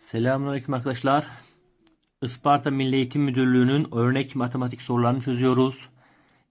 Selamünaleyküm arkadaşlar. Isparta Milli Eğitim Müdürlüğü'nün örnek matematik sorularını çözüyoruz.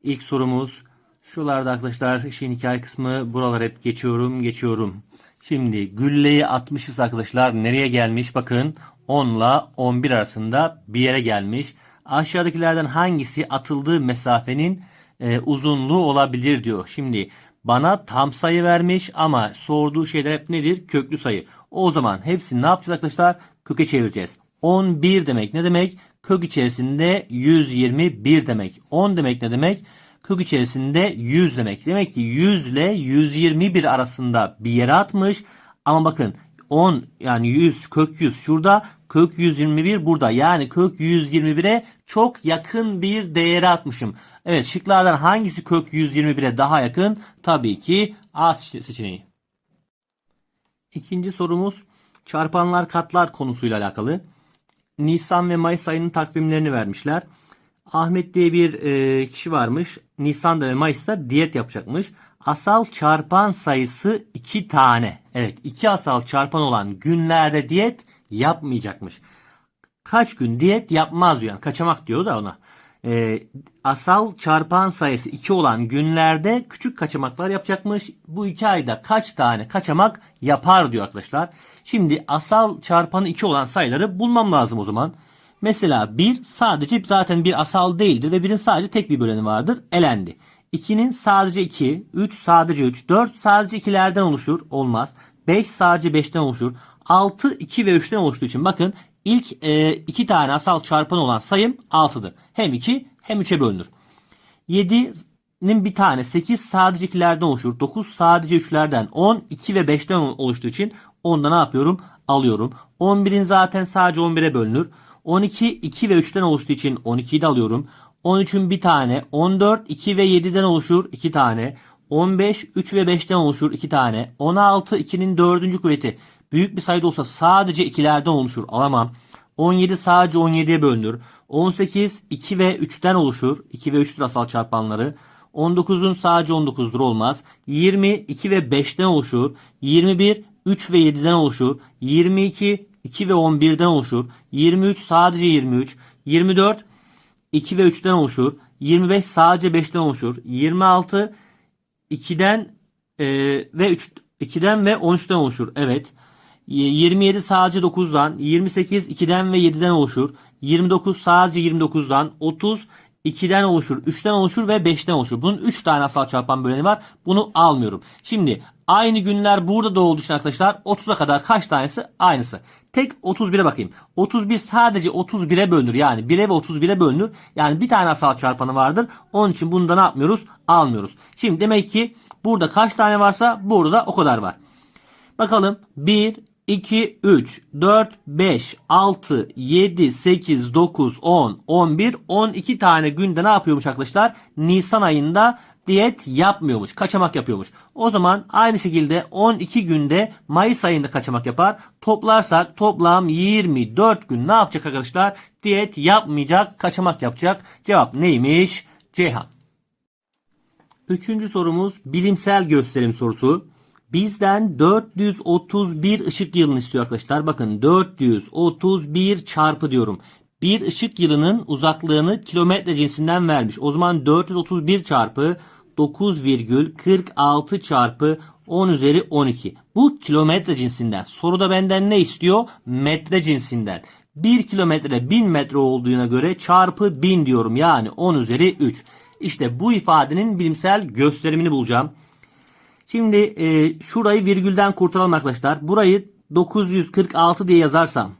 İlk sorumuz şuralarda arkadaşlar işin hikaye kısmı buralar hep geçiyorum geçiyorum. Şimdi gülleyi atmışız arkadaşlar. Nereye gelmiş? Bakın 10 ile 11 arasında bir yere gelmiş. Aşağıdakilerden hangisi atıldığı mesafenin e, uzunluğu olabilir diyor. Şimdi bana tam sayı vermiş ama sorduğu şeyler hep nedir? Köklü sayı. O zaman hepsini ne yapacağız arkadaşlar? Köke çevireceğiz. 11 demek ne demek? Kök içerisinde 121 demek. 10 demek ne demek? Kök içerisinde 100 demek. Demek ki 100 ile 121 arasında bir yere atmış. Ama bakın 10 yani 100 kök 100 şurada kök 121 burada. Yani kök 121'e çok yakın bir değere atmışım. Evet şıklardan hangisi kök 121'e daha yakın? Tabii ki A seçeneği. İkinci sorumuz çarpanlar katlar konusuyla alakalı. Nisan ve Mayıs ayının takvimlerini vermişler. Ahmet diye bir kişi varmış. Nisan'da ve Mayıs'ta diyet yapacakmış. Asal çarpan sayısı 2 tane. Evet 2 asal çarpan olan günlerde diyet yapmayacakmış. Kaç gün diyet yapmaz diyor. Yani kaçamak diyor da ona. E, asal çarpan sayısı 2 olan günlerde küçük kaçamaklar yapacakmış. Bu 2 ayda kaç tane kaçamak yapar diyor arkadaşlar. Şimdi asal çarpanı 2 olan sayıları bulmam lazım o zaman. Mesela 1 sadece zaten bir asal değildir ve 1'in sadece tek bir böleni vardır. Elendi. 2'nin sadece 2, 3 sadece 3, 4 sadece 2'lerden oluşur. Olmaz. 5 sadece 5'ten oluşur. 6, 2 ve 3'ten oluştuğu için bakın ilk e, iki tane asal çarpan olan sayım 6'dır. Hem 2 hem 3'e bölünür. 7'nin bir tane 8 sadece 2'lerden oluşur. 9 sadece 3'lerden. 10, 2 ve 5'ten oluştuğu için onda ne yapıyorum? Alıyorum. 11'in zaten sadece 11'e bölünür. 12, 2 ve 3'ten oluştuğu için 12'yi de alıyorum. 13'ün bir tane. 14, 2 ve 7'den oluşur 2 tane. 15, 3 ve 5'ten oluşur 2 tane. 16, 2'nin 4. kuvveti. Büyük bir sayıda olsa sadece 2'lerden oluşur. Alamam. 17 sadece 17'ye bölünür. 18, 2 ve 3'ten oluşur. 2 ve 3'tür asal çarpanları. 19'un sadece 19'dur olmaz. 20, 2 ve 5'ten oluşur. 21, 3 ve 7'den oluşur. 22, 2 ve 11'den oluşur. 23 sadece 23. 24 2 ve 3'ten oluşur. 25 sadece 5'ten oluşur. 26 2'den e, ve 3 2'den ve 13'ten oluşur. Evet. 27 sadece 9'dan, 28 2'den ve 7'den oluşur. 29 sadece 29'dan, 30 2'den oluşur, 3'ten oluşur ve 5'ten oluşur. Bunun 3 tane asal çarpan böleni var. Bunu almıyorum. Şimdi aynı günler burada da olduğu için arkadaşlar 30'a kadar kaç tanesi aynısı. Tek 31'e bakayım. 31 sadece 31'e bölünür. Yani 1'e ve 31'e bölünür. Yani bir tane asal çarpanı vardır. Onun için bunu da ne yapmıyoruz? Almıyoruz. Şimdi demek ki burada kaç tane varsa burada da o kadar var. Bakalım 1, 2, 3, 4, 5, 6, 7, 8, 9, 10, 11, 12 tane günde ne yapıyormuş arkadaşlar? Nisan ayında diyet yapmıyormuş. Kaçamak yapıyormuş. O zaman aynı şekilde 12 günde Mayıs ayında kaçamak yapar. Toplarsak toplam 24 gün ne yapacak arkadaşlar? Diyet yapmayacak, kaçamak yapacak. Cevap neymiş? Ceyhan. Üçüncü sorumuz bilimsel gösterim sorusu. Bizden 431 ışık yılını istiyor arkadaşlar. Bakın 431 çarpı diyorum. Bir ışık yılının uzaklığını kilometre cinsinden vermiş. O zaman 431 çarpı 9,46 çarpı 10 üzeri 12. Bu kilometre cinsinden. Soruda benden ne istiyor? Metre cinsinden. 1 kilometre 1000 metre olduğuna göre çarpı 1000 diyorum. Yani 10 üzeri 3. İşte bu ifadenin bilimsel gösterimini bulacağım. Şimdi e, şurayı virgülden kurtaralım arkadaşlar. Burayı 946 diye yazarsam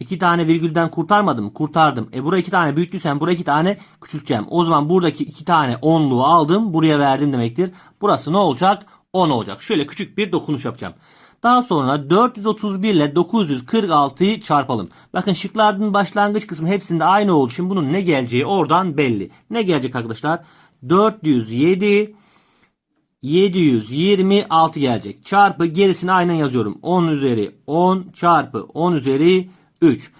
iki tane virgülden kurtarmadım Kurtardım. E buraya iki tane büyüttüysem buraya iki tane küçülteceğim. O zaman buradaki iki tane onluğu aldım. Buraya verdim demektir. Burası ne olacak? 10 olacak. Şöyle küçük bir dokunuş yapacağım. Daha sonra 431 ile 946'yı çarpalım. Bakın şıkların başlangıç kısmı hepsinde aynı olduğu için bunun ne geleceği oradan belli. Ne gelecek arkadaşlar? 407 726 gelecek. Çarpı gerisini aynen yazıyorum. 10 üzeri 10 çarpı 10 üzeri 3.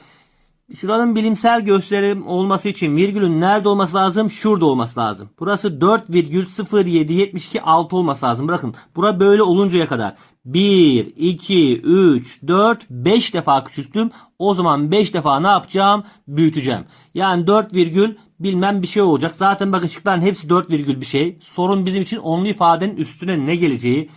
Şuranın bilimsel gösterim olması için virgülün nerede olması lazım? Şurada olması lazım. Burası 4,0772 olması lazım. Bırakın bura böyle oluncaya kadar 1, 2, 3, 4, 5 defa küçülttüm. O zaman 5 defa ne yapacağım? Büyüteceğim. Yani 4 virgül bilmem bir şey olacak. Zaten bakın şıkların hepsi 4 virgül bir şey. Sorun bizim için onlu ifadenin üstüne ne geleceği.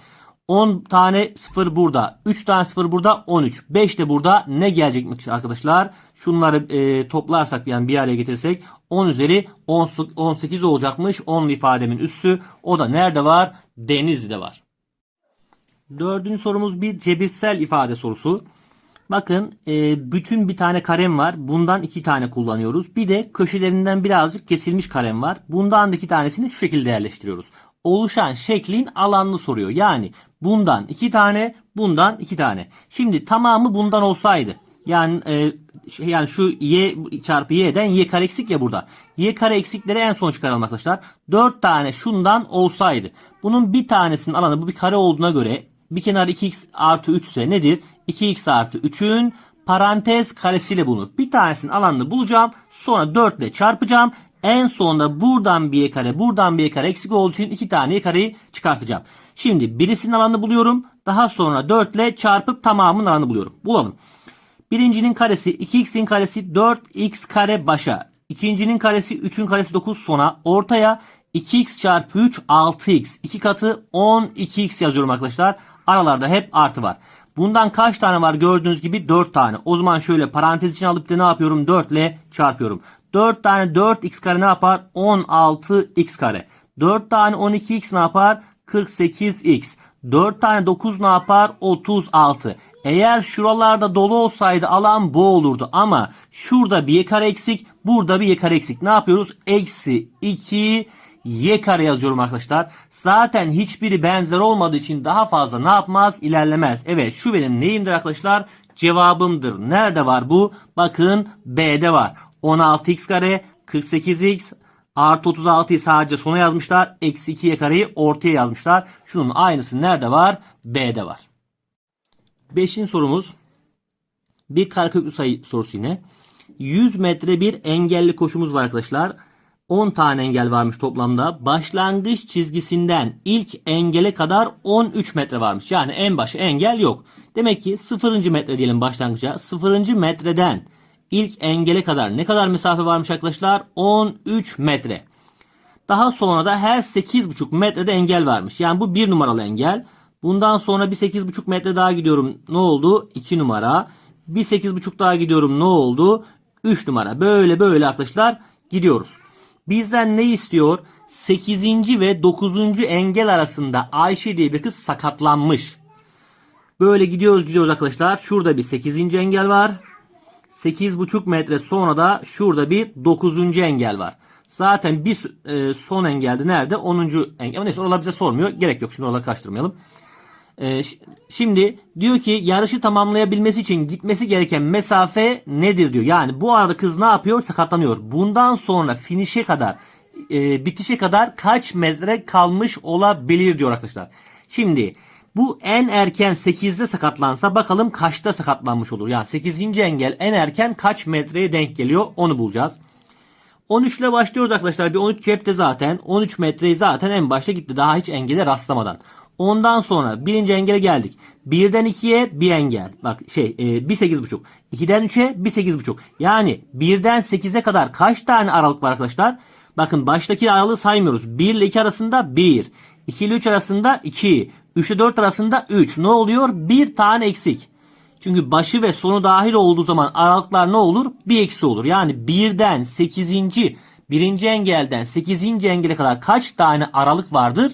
10 tane 0 burada. 3 tane 0 burada. 13. 5 de burada. Ne gelecekmiş arkadaşlar? Şunları e, toplarsak yani bir araya getirirsek 10 üzeri 10, 18 olacakmış. 10'lu ifademin üssü. O da nerede var? Denizli'de var. Dördüncü sorumuz bir cebirsel ifade sorusu. Bakın e, bütün bir tane karem var. Bundan iki tane kullanıyoruz. Bir de köşelerinden birazcık kesilmiş karem var. Bundan da iki tanesini şu şekilde yerleştiriyoruz. Oluşan şeklin alanını soruyor. Yani bundan iki tane, bundan iki tane. Şimdi tamamı bundan olsaydı. Yani e, yani şu y çarpı y'den y kare eksik ya burada. Y kare eksikleri en son çıkaralım arkadaşlar. 4 tane şundan olsaydı. Bunun bir tanesinin alanı bu bir kare olduğuna göre bir kenarı 2x artı 3 ise nedir? 2x artı 3'ün parantez karesiyle bulunur. Bir tanesinin alanını bulacağım. Sonra 4 ile çarpacağım. En sonunda buradan bir kare, buradan bir kare eksik olduğu için iki tane kareyi çıkartacağım. Şimdi birisinin alanını buluyorum. Daha sonra 4 ile çarpıp tamamının alanını buluyorum. Bulalım. Birincinin karesi 2x'in karesi 4x kare başa. İkincinin karesi 3'ün karesi 9 sona. Ortaya 2x çarpı 3 6x. 2 katı 12x yazıyorum arkadaşlar. Aralarda hep artı var. Bundan kaç tane var gördüğünüz gibi 4 tane. O zaman şöyle parantez için alıp da ne yapıyorum? 4 ile çarpıyorum. 4 tane 4x kare ne yapar? 16x kare. 4 tane 12x ne yapar? 48x. 4 tane 9 ne yapar? 36. Eğer şuralarda dolu olsaydı alan bu olurdu ama şurada bir y kare eksik burada bir y kare eksik. Ne yapıyoruz? Eksi 2 y kare yazıyorum arkadaşlar. Zaten hiçbiri benzer olmadığı için daha fazla ne yapmaz? İlerlemez. Evet şu benim neyimdir arkadaşlar? Cevabımdır. Nerede var bu? Bakın B'de var. 16x kare 48x Artı 36'yı sadece sona yazmışlar. Eksi 2'ye kareyi ortaya yazmışlar. Şunun aynısı nerede var? B'de var. Beşinci sorumuz. Bir kareköklü sayı sorusu yine. 100 metre bir engelli koşumuz var arkadaşlar. 10 tane engel varmış toplamda. Başlangıç çizgisinden ilk engele kadar 13 metre varmış. Yani en başı engel yok. Demek ki 0. metre diyelim başlangıca. 0. metreden ilk engele kadar ne kadar mesafe varmış arkadaşlar? 13 metre. Daha sonra da her 8,5 metrede engel varmış. Yani bu bir numaralı engel. Bundan sonra bir 8,5 metre daha gidiyorum. Ne oldu? 2 numara. Bir 8,5 daha gidiyorum. Ne oldu? 3 numara. Böyle böyle arkadaşlar gidiyoruz. Bizden ne istiyor? 8. ve 9. engel arasında Ayşe diye bir kız sakatlanmış. Böyle gidiyoruz gidiyoruz arkadaşlar. Şurada bir 8. engel var. 8,5 metre sonra da şurada bir 9. engel var. Zaten bir e, son engelde nerede? 10. engel. Ama neyse oralar bize sormuyor. Gerek yok şimdi oraları karıştırmayalım. E, şimdi diyor ki yarışı tamamlayabilmesi için gitmesi gereken mesafe nedir diyor. Yani bu arada kız ne yapıyor? Sakatlanıyor. Bundan sonra finişe kadar e, bitişe kadar kaç metre kalmış olabilir diyor arkadaşlar. Şimdi bu en erken 8'de sakatlansa bakalım kaçta sakatlanmış olur. Yani 8. engel en erken kaç metreye denk geliyor onu bulacağız. 13 ile başlıyoruz arkadaşlar. Bir 13 cepte zaten. 13 metreyi zaten en başta gitti. Daha hiç engele rastlamadan. Ondan sonra birinci engele geldik. 1'den 2'ye bir engel. Bak şey e, bir 8,5. 2'den 3'e bir 8,5. Yani 1'den 8'e kadar kaç tane aralık var arkadaşlar? Bakın baştaki aralığı saymıyoruz. 1 ile 2 arasında 1. 2 ile 3 arasında 2. 3 ile 4 arasında 3. Ne oluyor? Bir tane eksik. Çünkü başı ve sonu dahil olduğu zaman aralıklar ne olur? Bir eksi olur. Yani birden 8. birinci engelden 8. engele kadar kaç tane aralık vardır?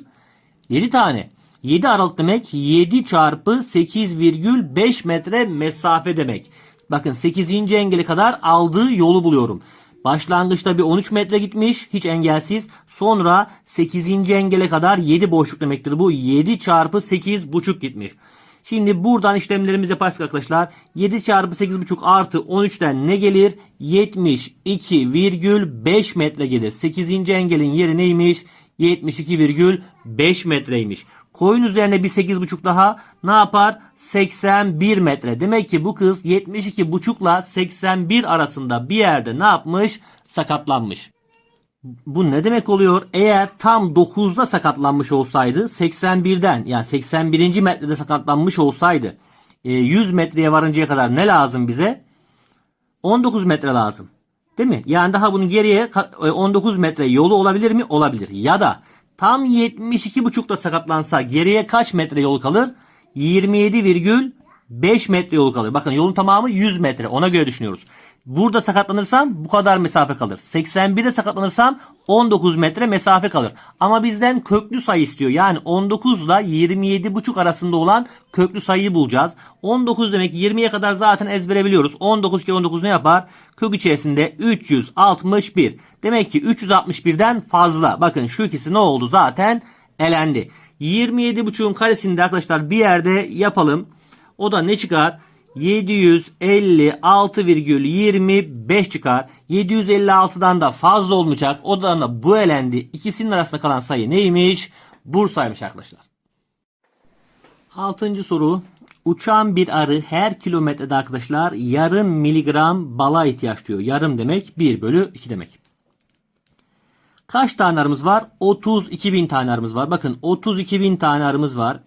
7 tane. 7 aralık demek 7 çarpı 8,5 metre mesafe demek. Bakın 8. engele kadar aldığı yolu buluyorum. Başlangıçta bir 13 metre gitmiş hiç engelsiz. Sonra 8. engele kadar 7 boşluk demektir. Bu 7 çarpı 8,5 gitmiş. Şimdi buradan işlemlerimizi yaparsak arkadaşlar 7 çarpı 8,5 artı 13'ten ne gelir? 72,5 metre gelir. 8. engelin yeri neymiş? 72,5 metreymiş. Koyun üzerine bir 8,5 daha ne yapar? 81 metre. Demek ki bu kız 72,5 ile 81 arasında bir yerde ne yapmış? Sakatlanmış. Bu ne demek oluyor? Eğer tam 9'da sakatlanmış olsaydı 81'den yani 81. metrede sakatlanmış olsaydı e, 100 metreye varıncaya kadar ne lazım bize? 19 metre lazım. Değil mi? Yani daha bunun geriye ka- e, 19 metre yolu olabilir mi? Olabilir. Ya da tam 72,5'da sakatlansa geriye kaç metre yol kalır? 27,5 metre yol kalır. Bakın yolun tamamı 100 metre. Ona göre düşünüyoruz. Burada sakatlanırsam bu kadar mesafe kalır. 81'de sakatlanırsam 19 metre mesafe kalır. Ama bizden köklü sayı istiyor. Yani 19 ile 27,5 arasında olan köklü sayıyı bulacağız. 19 demek 20'ye kadar zaten ezbere biliyoruz. 19 kere 19 ne yapar? Kök içerisinde 361. Demek ki 361'den fazla. Bakın şu ikisi ne oldu? Zaten elendi. 27,5'un karesini de arkadaşlar bir yerde yapalım. O da ne çıkar? 756,25 çıkar. 756'dan da fazla olmayacak. O da bu elendi. İkisinin arasında kalan sayı neymiş? Bursa'ymış arkadaşlar. Altıncı soru. Uçan bir arı her kilometrede arkadaşlar yarım miligram bala ihtiyaç duyuyor. Yarım demek 1 bölü 2 demek. Kaç tane arımız var? 32 bin tane arımız var. Bakın 32 bin tane arımız var.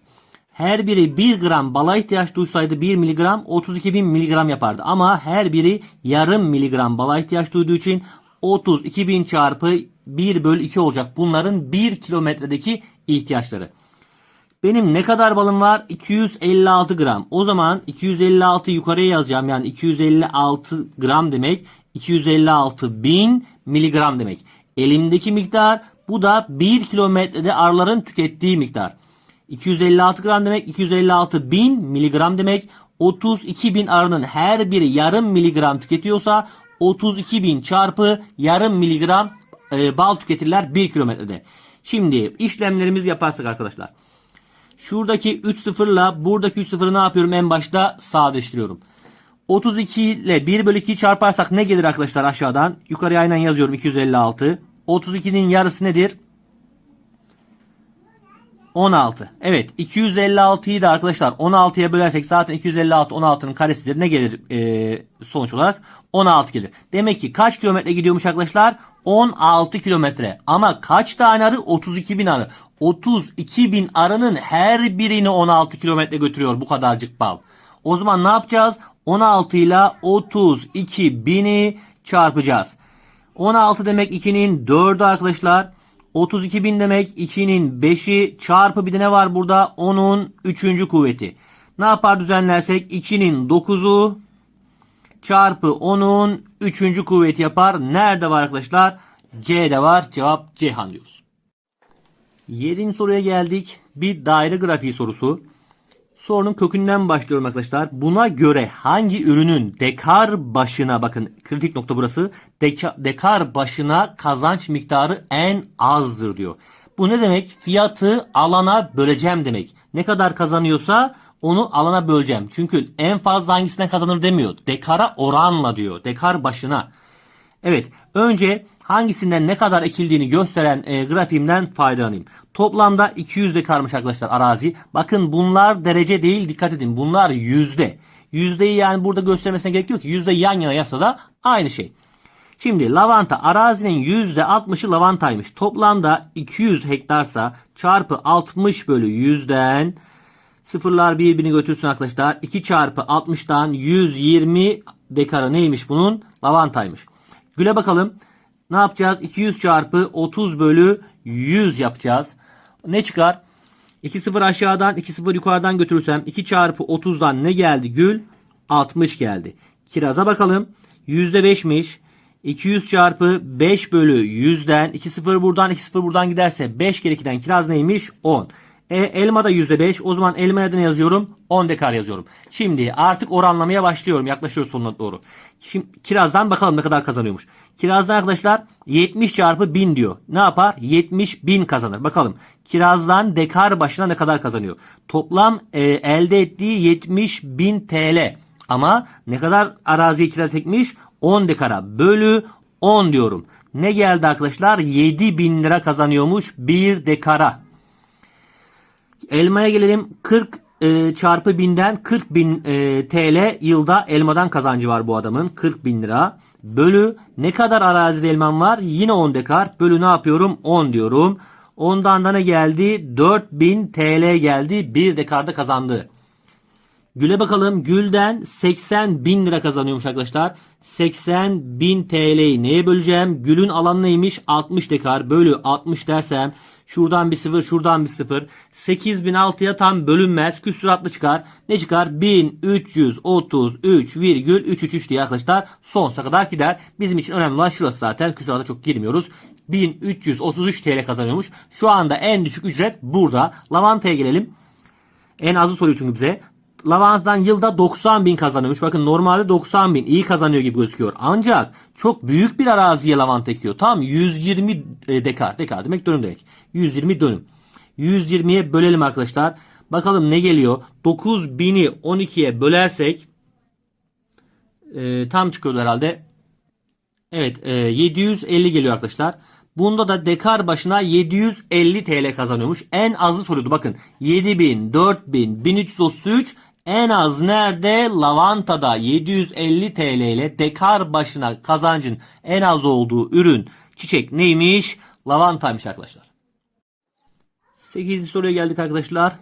Her biri 1 gram bala ihtiyaç duysaydı 1 miligram 32 bin miligram yapardı. Ama her biri yarım miligram bala ihtiyaç duyduğu için 32 bin çarpı 1 bölü 2 olacak. Bunların 1 kilometredeki ihtiyaçları. Benim ne kadar balım var? 256 gram. O zaman 256 yukarıya yazacağım. Yani 256 gram demek 256 bin miligram demek. Elimdeki miktar bu da 1 kilometrede arıların tükettiği miktar. 256 gram demek 256 bin miligram demek. 32 bin arının her biri yarım miligram tüketiyorsa 32 bin çarpı yarım miligram e, bal tüketirler 1 kilometrede. Şimdi işlemlerimizi yaparsak arkadaşlar. Şuradaki 3 sıfırla buradaki 3 sıfırı ne yapıyorum en başta sadeleştiriyorum. 32 ile 1 bölü 2'yi çarparsak ne gelir arkadaşlar aşağıdan? Yukarıya aynen yazıyorum 256. 32'nin yarısı nedir? 16. Evet 256'yı da arkadaşlar 16'ya bölersek zaten 256 16'nın karesidir. Ne gelir e, sonuç olarak? 16 gelir. Demek ki kaç kilometre gidiyormuş arkadaşlar? 16 kilometre. Ama kaç tane arı? 32 bin arı. 32 bin arının her birini 16 kilometre götürüyor bu kadarcık bal. O zaman ne yapacağız? 16 ile 32 bini çarpacağız. 16 demek 2'nin 4'ü arkadaşlar. 32 bin demek 2'nin 5'i çarpı bir de ne var burada? 10'un 3. kuvveti. Ne yapar düzenlersek 2'nin 9'u çarpı 10'un 3. kuvveti yapar. Nerede var arkadaşlar? C'de var. Cevap Cihan diyoruz. 7. soruya geldik. Bir daire grafiği sorusu. Sorunun kökünden başlıyorum arkadaşlar. Buna göre hangi ürünün dekar başına bakın kritik nokta burası. Deka, dekar başına kazanç miktarı en azdır diyor. Bu ne demek? Fiyatı alana böleceğim demek. Ne kadar kazanıyorsa onu alana böleceğim. Çünkü en fazla hangisinden kazanır demiyor. Dekara oranla diyor. Dekar başına. Evet önce hangisinden ne kadar ekildiğini gösteren e, grafiğimden faydalanayım. Toplamda 200 dekarmış arkadaşlar arazi. Bakın bunlar derece değil dikkat edin bunlar yüzde. Yüzdeyi yani burada göstermesine gerek yok ki yüzde yan yana yazsa da aynı şey. Şimdi lavanta arazinin yüzde 60'ı lavantaymış. Toplamda 200 hektarsa çarpı 60 bölü yüzden sıfırlar birbirini götürsün arkadaşlar. 2 çarpı 60'dan 120 dekarı neymiş bunun? Lavantaymış. Güle bakalım. Ne yapacağız? 200 çarpı 30 bölü 100 yapacağız. Ne çıkar? 2 sıfır aşağıdan 2 sıfır yukarıdan götürürsem 2 çarpı 30'dan ne geldi? Gül 60 geldi. Kiraza bakalım. %5'miş. 200 çarpı 5 bölü 100'den 2 sıfır buradan 2 sıfır buradan giderse 5 kere 2'den kiraz neymiş? 10. E, elma da %5. O zaman elmaya da ne yazıyorum? 10 dekar yazıyorum. Şimdi artık oranlamaya başlıyorum. Yaklaşıyoruz sonuna doğru. Şimdi kirazdan bakalım ne kadar kazanıyormuş. Kirazdan arkadaşlar 70 çarpı 1000 diyor. Ne yapar? 70 bin kazanır. Bakalım kirazdan dekar başına ne kadar kazanıyor? Toplam e, elde ettiği 70 bin TL. Ama ne kadar araziye kiraz ekmiş? 10 dekara bölü 10 diyorum. Ne geldi arkadaşlar? 7 bin lira kazanıyormuş bir dekara. Elmaya gelelim. 40 e, çarpı binden 40 bin e, TL yılda elmadan kazancı var bu adamın. 40 bin lira. Bölü ne kadar arazide elmam var? Yine 10 dekar. Bölü ne yapıyorum? 10 diyorum. Ondan da ne geldi? 4000 TL geldi. 1 dekarda kazandı. Gül'e bakalım. Gül'den 80 bin lira kazanıyormuş arkadaşlar. 80 bin TL'yi neye böleceğim? Gül'ün alanı neymiş? 60 dekar bölü 60 dersem şuradan bir sıfır şuradan bir sıfır. 8006'ya tam bölünmez. Küsuratlı çıkar. Ne çıkar? 1333,333 diye arkadaşlar sonsuza kadar gider. Bizim için önemli olan şurası zaten. Küsurata çok girmiyoruz. 1333 TL kazanıyormuş. Şu anda en düşük ücret burada. Lavanta'ya gelelim. En azı soruyor çünkü bize. Lavantadan yılda 90 bin kazanıyormuş. Bakın normalde 90 bin iyi kazanıyor gibi gözüküyor. Ancak çok büyük bir araziye lavanta ekiyor. Tam 120 e, dekar. Dekar demek dönüm demek. 120 dönüm. 120'ye bölelim arkadaşlar. Bakalım ne geliyor. 9 bini 12'ye bölersek e, tam çıkıyor herhalde. Evet e, 750 geliyor arkadaşlar. Bunda da dekar başına 750 TL kazanıyormuş. En azı soruyordu bakın. 7000, 4000, 1333 en az nerede? Lavantada 750 TL ile dekar başına kazancın en az olduğu ürün çiçek neymiş? Lavantaymış arkadaşlar. 8. soruya geldik arkadaşlar.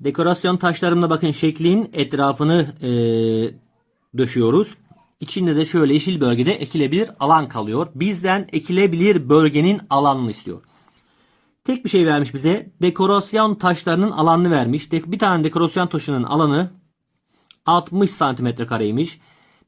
Dekorasyon taşlarımla bakın şeklin etrafını e, döşüyoruz. İçinde de şöyle yeşil bölgede ekilebilir alan kalıyor. Bizden ekilebilir bölgenin alanını istiyor. Tek bir şey vermiş bize. Dekorasyon taşlarının alanını vermiş. Bir tane dekorasyon taşının alanı 60 santimetre kareymiş.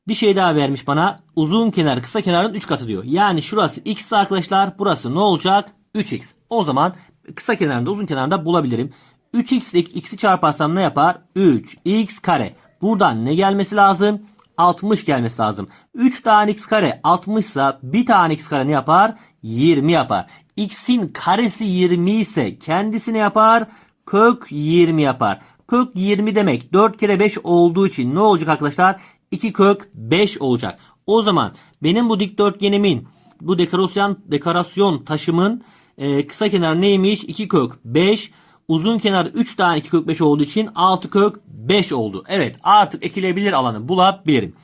Bir şey daha vermiş bana. Uzun kenar kısa kenarın 3 katı diyor. Yani şurası x arkadaşlar. Burası ne olacak? 3x. O zaman kısa kenarında uzun kenarında bulabilirim. 3x ile x'i çarparsam ne yapar? 3x kare. Buradan ne gelmesi lazım? 60 gelmesi lazım. 3 tane x kare 60 ise bir tane x kare ne yapar? 20 yapar. x'in karesi 20 ise kendisi ne yapar? Kök 20 yapar. Kök 20 demek 4 kere 5 olduğu için ne olacak arkadaşlar? 2 kök 5 olacak. O zaman benim bu dikdörtgenimin bu dekorasyon dekorasyon taşımın e, kısa kenar neymiş? 2 kök 5. Uzun kenar 3 tane 2 kök 5 olduğu için 6 kök 5 oldu. Evet artık ekilebilir alanı bulabilirim.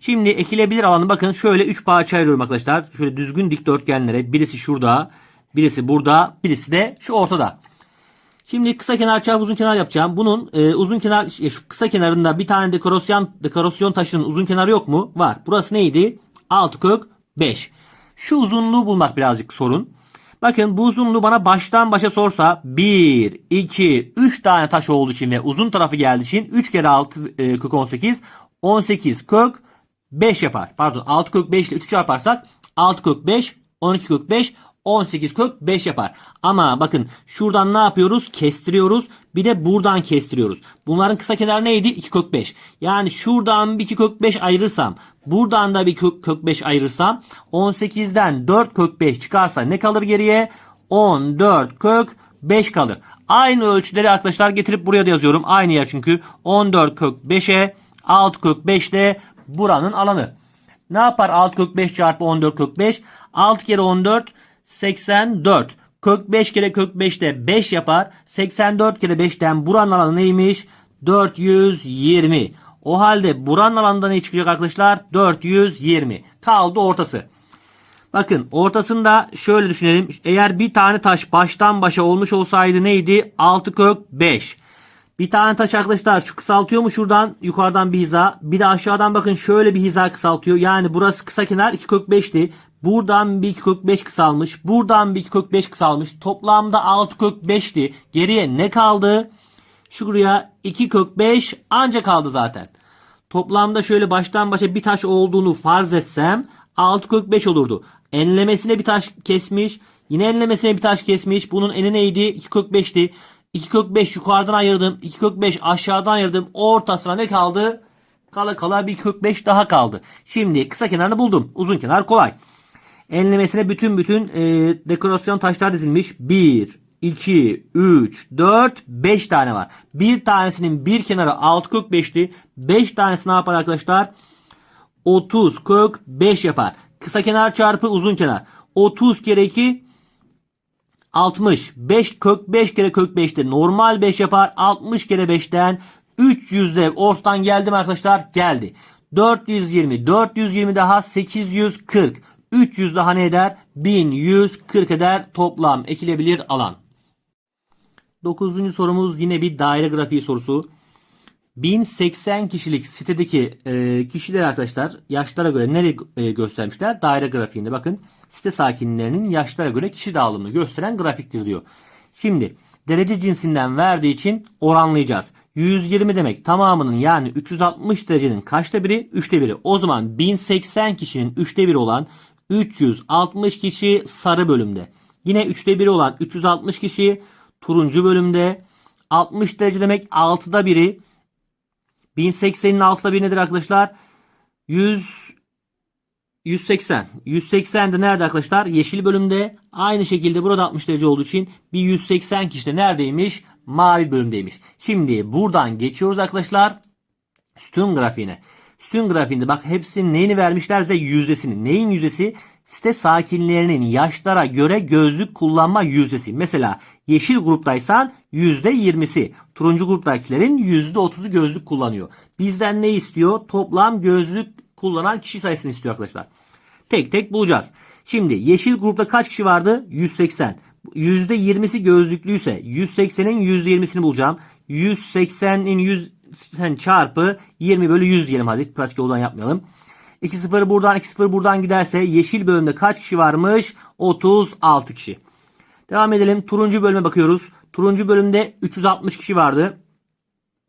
Şimdi ekilebilir alanı bakın şöyle 3 parça ayırıyorum arkadaşlar. Şöyle düzgün dikdörtgenlere birisi şurada, birisi burada, birisi de şu ortada. Şimdi kısa kenar çarpı uzun kenar yapacağım. Bunun e, uzun kenar şu kısa kenarında bir tane dekorasyon dekorasyon taşının uzun kenarı yok mu? Var. Burası neydi? 6 kök 5. Şu uzunluğu bulmak birazcık sorun. Bakın bu uzunluğu bana baştan başa sorsa 1, 2, 3 tane taş olduğu için ve uzun tarafı geldiği için 3 kere 6 e, kök 18, 18 kök 5 yapar. Pardon 6 kök 5 ile 3 çarparsak 6 kök 5, 12 kök 5, 18 kök 5 yapar. Ama bakın şuradan ne yapıyoruz? Kestiriyoruz. Bir de buradan kestiriyoruz. Bunların kısa kenar neydi? 2 kök 5. Yani şuradan bir 2 kök 5 ayırırsam buradan da bir kök, kök 5 ayırırsam 18'den 4 kök 5 çıkarsa ne kalır geriye? 14 kök 5 kalır. Aynı ölçüleri arkadaşlar getirip buraya da yazıyorum. Aynı yer çünkü. 14 kök 5'e 6 kök 5 de buranın alanı. Ne yapar 6 kök 5 çarpı 14 kök 5? 6 kere 14 84. Kök 5 kere kök 5 de 5 yapar. 84 kere 5'ten buranın alanı neymiş? 420. O halde buranın alanında ne çıkacak arkadaşlar? 420. Kaldı ortası. Bakın ortasında şöyle düşünelim. Eğer bir tane taş baştan başa olmuş olsaydı neydi? 6 kök 5. Bir tane taş arkadaşlar şu kısaltıyor mu şuradan yukarıdan bir hiza. Bir de aşağıdan bakın şöyle bir hiza kısaltıyor. Yani burası kısa kenar 2 kök 5'ti. Buradan bir 2 kök 5 kısalmış. Buradan bir 2 kök 5 kısalmış. Toplamda 6 kök 5'ti. Geriye ne kaldı? Şuraya 2 kök 5 anca kaldı zaten. Toplamda şöyle baştan başa bir taş olduğunu farz etsem 6 kök 5 olurdu. Enlemesine bir taş kesmiş. Yine enlemesine bir taş kesmiş. Bunun eni neydi? 2 kök 5'ti. 2 kök 5 yukarıdan ayırdım. 2 kök 5 aşağıdan ayırdım. Ortasına ne kaldı? Kala kala bir kök 5 daha kaldı. Şimdi kısa kenarını buldum. Uzun kenar kolay. Enlemesine bütün bütün e, dekorasyon taşlar dizilmiş. 1, 2, 3, 4, 5 tane var. Bir tanesinin bir kenarı 6 kök 5'ti. 5 tanesi ne yapar arkadaşlar? 30 kök 5 yapar. Kısa kenar çarpı uzun kenar. 30 kere 2 60. 5 kök 5 kere kök 5'te normal 5 yapar. 60 kere 5'ten 300 de ortadan geldi mi arkadaşlar? Geldi. 420. 420 daha 840. 300 daha ne eder? 1140 eder toplam ekilebilir alan. 9. sorumuz yine bir daire grafiği sorusu. 1080 kişilik sitedeki e, kişiler arkadaşlar yaşlara göre nereye e, göstermişler? Daire grafiğinde bakın site sakinlerinin yaşlara göre kişi dağılımını gösteren grafiktir diyor. Şimdi derece cinsinden verdiği için oranlayacağız. 120 demek tamamının yani 360 derecenin kaçta biri? 3'te biri. O zaman 1080 kişinin 3'te biri olan 360 kişi sarı bölümde. Yine 3'te biri olan 360 kişi turuncu bölümde. 60 derece demek 6'da biri. 1080'in altıda bir nedir arkadaşlar? 100 180. 180 de nerede arkadaşlar? Yeşil bölümde. Aynı şekilde burada 60 derece olduğu için bir 180 kişi de neredeymiş? Mavi bölümdeymiş. Şimdi buradan geçiyoruz arkadaşlar. Sütun grafiğine. Sütun grafiğinde bak hepsinin neyini vermişlerse yüzdesini. Neyin yüzdesi? Site sakinlerinin yaşlara göre gözlük kullanma yüzdesi. Mesela yeşil gruptaysan %20'si. Turuncu gruptakilerin %30'u gözlük kullanıyor. Bizden ne istiyor? Toplam gözlük kullanan kişi sayısını istiyor arkadaşlar. Tek tek bulacağız. Şimdi yeşil grupta kaç kişi vardı? 180. %20'si gözlüklüyse 180'in %20'sini bulacağım. 180'in 180 çarpı 20 bölü 100 diyelim hadi. Pratik yoldan yapmayalım. 2-0 buradan 2-0 buradan giderse yeşil bölümde kaç kişi varmış? 36 kişi. Devam edelim. Turuncu bölüme bakıyoruz. Turuncu bölümde 360 kişi vardı.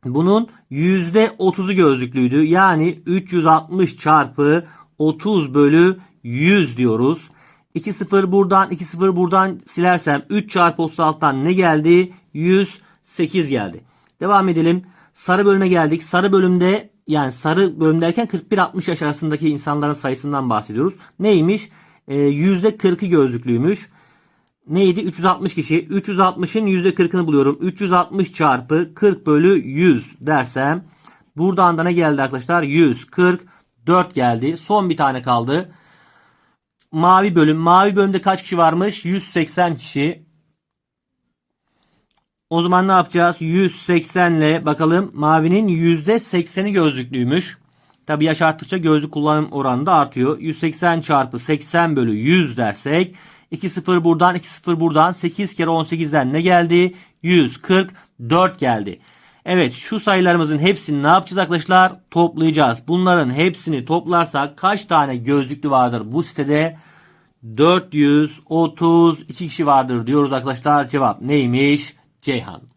Bunun %30'u gözlüklüydü. Yani 360 çarpı 30 bölü 100 diyoruz. 2-0 buradan 2-0 buradan silersem 3 çarpı 36'dan ne geldi? 108 geldi. Devam edelim. Sarı bölüme geldik. Sarı bölümde yani sarı bölüm derken 41-60 yaş arasındaki insanların sayısından bahsediyoruz. Neymiş? Ee, %40'ı gözlüklüymüş. Neydi? 360 kişi. 360'ın %40'ını buluyorum. 360 çarpı 40 bölü 100 dersem buradan da ne geldi arkadaşlar? 144 geldi. Son bir tane kaldı. Mavi bölüm. Mavi bölümde kaç kişi varmış? 180 kişi. O zaman ne yapacağız? 180 ile bakalım mavinin %80'i gözlüklüymüş. Tabi yaş arttıkça gözlük kullanım oranı da artıyor. 180 çarpı 80 bölü 100 dersek 2-0 buradan 2-0 buradan 8 kere 18'den ne geldi? 144 geldi. Evet şu sayılarımızın hepsini ne yapacağız arkadaşlar? Toplayacağız. Bunların hepsini toplarsak kaç tane gözlüklü vardır bu sitede? 432 kişi vardır diyoruz arkadaşlar. Cevap neymiş? Ceyhan.